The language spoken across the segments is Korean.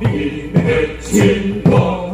Bilmek için var.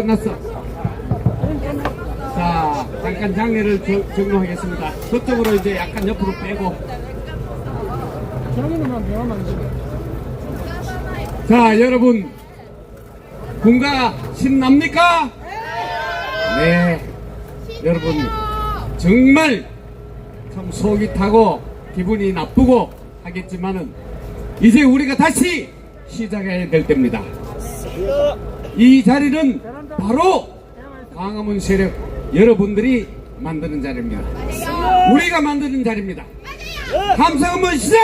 끝났어. 자, 잠깐 장례를 저- 종료하겠습니다. 그쪽으로 이제 약간 옆으로 빼고. 자, 여러분. 군가 신납니까? 네. 여러분, 정말 참 속이 타고 기분이 나쁘고 하겠지만은 이제 우리가 다시 시작해야 될 때입니다. 이 자리는 바로 광화문 세력 여러분들이 만드는 자리입니다. 우리가 만드는 자리입니다. 감사 한번 시작!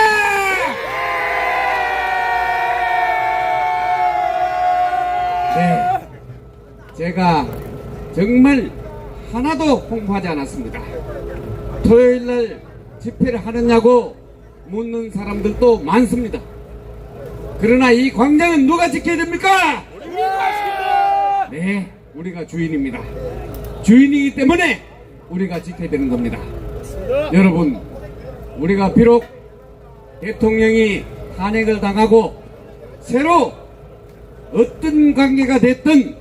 네. 제가 정말 하나도 홍보하지 않았습니다. 토요일 날 집회를 하느냐고 묻는 사람들도 많습니다. 그러나 이 광장은 누가 지켜야 됩니까? 네, 우리가 주인입니다. 주인이기 때문에 우리가 지켜야 되는 겁니다. 여러분, 우리가 비록 대통령이 탄핵을 당하고 새로 어떤 관계가 됐든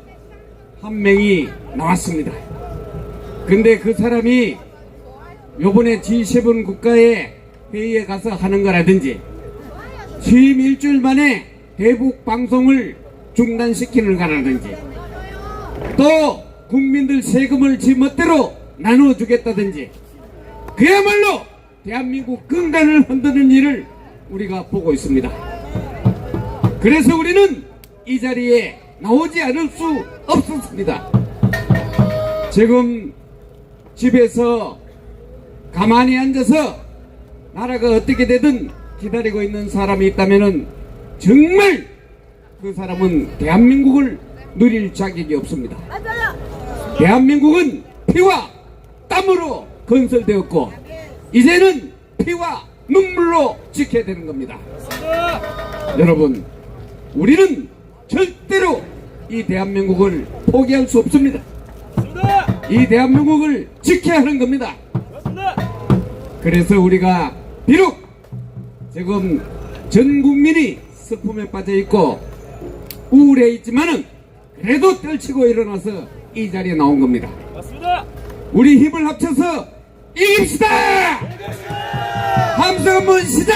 한 명이 나왔습니다. 근데 그 사람이 요번에 G7 국가의 회의에 가서 하는 거라든지 취임 일주일 만에 대북 방송을 중단시키는 거라든지 또 국민들 세금을 지멋대로 나눠주겠다든지 그야말로 대한민국 근간을 흔드는 일을 우리가 보고 있습니다. 그래서 우리는 이 자리에 나오지 않을 수 없었습니다. 지금 집에서 가만히 앉아서 나라가 어떻게 되든 기다리고 있는 사람이 있다면 정말 그 사람은 대한민국을 누릴 자격이 없습니다. 대한민국은 피와 땀으로 건설되었고 이제는 피와 눈물로 지켜야 되는 겁니다. 여러분, 우리는 절대로 이 대한민국을 포기할 수 없습니다. 이 대한민국을 지켜야 하는 겁니다. 그래서 우리가 비록 지금 전 국민이 슬픔에 빠져 있고 우울해 있지만은 그래도 떨치고 일어나서 이 자리에 나온 겁니다. 맞습니다. 우리 힘을 합쳐서 이깁시다! 함성 한번 시작!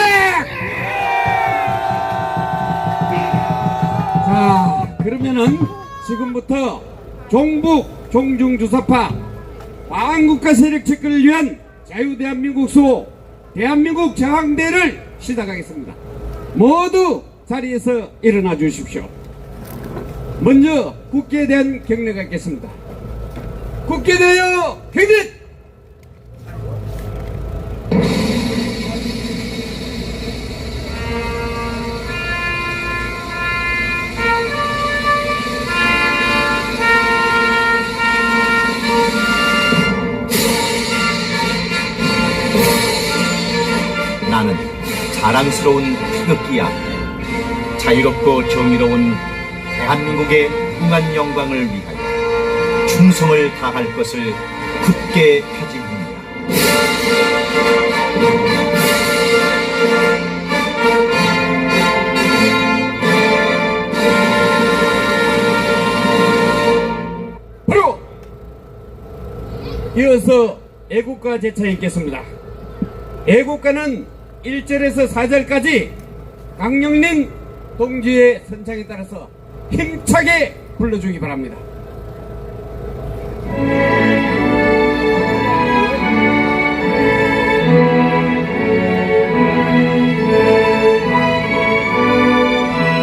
자, 그러면은 지금부터 종북 종중주사파 반국가 세력 체크를 위한 자유대한민국 수호 대한민국 저항대를 시작하겠습니다. 모두 자리에서 일어나 주십시오. 먼저 국기에 대한 경례가 있겠습니다. 국기에 대하여! 나는 자랑스러운 태극기야. 자유롭고 정의로운 대한민국의 무궁한 영광을 위하여 충성을 다할 것을 굳게 다짐합니다. 바로 이어서 애국가 제차에 있겠습니다. 애국가는 1절에서 4절까지 강영린 동지의 선창에 따라서 힘차게 불러주기 바랍니다.